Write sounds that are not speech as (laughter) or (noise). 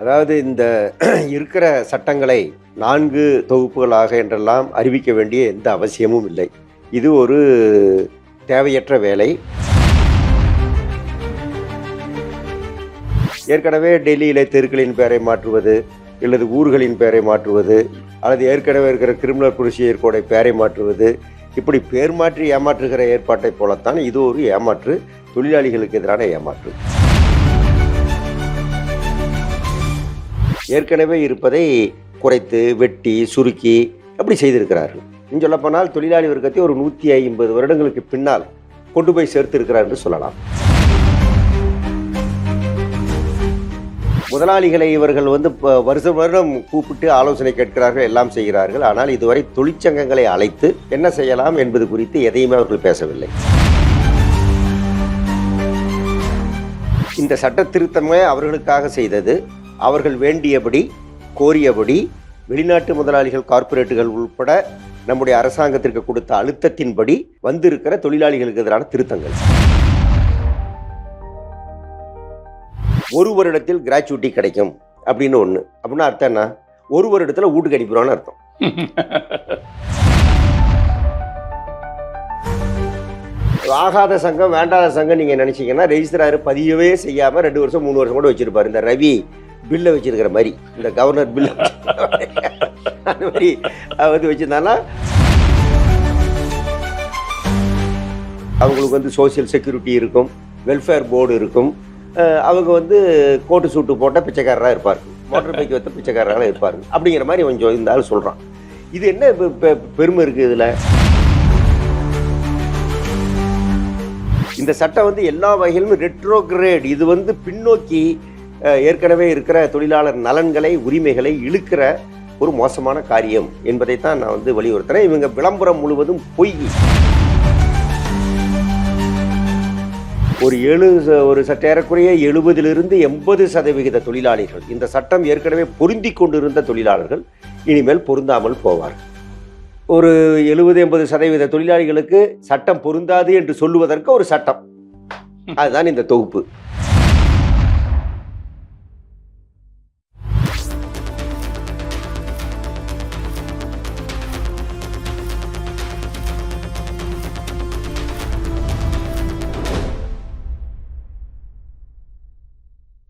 அதாவது இந்த (clears throat) இருக்கிற சட்டங்களை நான்கு தொகுப்புகளாக என்றெல்லாம் அறிவிக்க வேண்டிய எந்த அவசியமும் இல்லை. இது ஒரு தேவையற்ற வேலை. ஏற்கனவே டெல்லியில் தெருக்களின் பெயரை மாற்றுவது அல்லது ஊர்களின் பெயரை மாற்றுவது அல்லது ஏற்கனவே இருக்கிற கிரிமினல் புரொசீஜர் கோடை பெயரை மாற்றுவது இப்படி பேர் மாற்றி ஏமாற்றுகிற ஏற்பாட்டை போலத்தான் இது ஒரு ஏமாற்று தொழிலாளிகளுக்கு எதிரான ஏமாற்று. ஏற்கனவே இருப்பதை குறைத்து வெட்டி சுருக்கி அப்படி செய்திருக்கிறார்கள். இன்னும் சொல்லப்போனால் தொழிலாளி வர்க்கத்தை ஒரு நூற்றி ஐம்பது வருடங்களுக்கு பின்னால் கொண்டு போய் சேர்த்திருக்கிறார் என்று சொல்லலாம். முதலாளிகளை இவர்கள் வந்து வருஷம் வருடம் கூப்பிட்டு ஆலோசனை கேட்கிறார்கள் எல்லாம் செய்கிறார்கள். ஆனால் இதுவரை தொழிற்சங்கங்களை அழைத்து என்ன செய்யலாம் என்பது குறித்து எதையுமே அவர்கள் பேசவில்லை. இந்த சட்ட திருத்தமே அவர்களுக்காக செய்தது. அவர்கள் வேண்டியபடி கோரியபடி வெளிநாட்டு முதலாளிகள் கார்ப்பரேட்டுகள் உட்பட நம்முடைய அரசாங்கத்திற்கு கொடுத்த அழுத்தத்தின்படி வந்திருக்கிற தொழிலாளிகளுக்கு எதிரான திருத்தங்கள். ஒரு வருடத்தில் கிராச்சுவிட்டி கிடைக்கும் அப்படின்னு ஒன்று அப்படின்னா அர்த்தம் என்ன? ஒரு வருடத்தில் வீட்டுக்கு அனுப்பிடுவான்னு அர்த்தம். ஆகாத சங்கம் வேண்டாத சங்கம் நீங்கள் நினச்சிங்கன்னா ரெஜிஸ்டராரு பதியவே செய்யாமல் ரெண்டு வருஷம் மூணு வருஷம் கூட வச்சிருப்பாரு. இந்த ரவி பில்லை வச்சிருக்கிற மாதிரி. இந்த கவர்னர் பில்லை அந்த மாதிரி அவர் வந்து வச்சுருந்தாங்கன்னா அவங்களுக்கு வந்து சோஷியல் செக்யூரிட்டி இருக்கும் வெல்ஃபேர் போர்டு இருக்கும். அவங்க வந்து கோட்டு சூட்டு போட்டால் பிச்சைக்காரராக இருப்பார். மோட்டர் பைக் வைத்த பிச்சைக்காரராக இருப்பார். அப்படிங்கிற மாதிரி கொஞ்சம் இந்த ஆள் சொல்கிறான் இது என்ன பெ- பெருமை இருக்குது இதில்? இந்த சட்டம் வந்து எல்லா வகையிலும் ரெட்ரோகிரேட் இது வந்து பின்னோக்கி ஏற்கனவே இருக்கிற தொழிலாளர் நலன்களை உரிமைகளை இழுக்கிற ஒரு மோசமான காரியம் என்பதைத்தான் நான் வந்து வலியுறுத்துறேன். இவங்க விளம்பரம் முழுவதும் பொய். ஒரு ஏழு ஒரு சற்றேறக்குறைய எழுபதிலிருந்து எண்பது சதவிகித தொழிலாளிகள் இந்த சட்டம் ஏற்கனவே பொருந்தி கொண்டிருந்த தொழிலாளர்கள் இனிமேல் பொருந்தாமல் போவார்கள். ஒரு எழுபது எண்பது சதவீத தொழிலாளிகளுக்கு சட்டம் பொருந்தாது என்று சொல்லுவதற்கு ஒரு சட்டம். அதுதான் இந்த தொகுப்பு.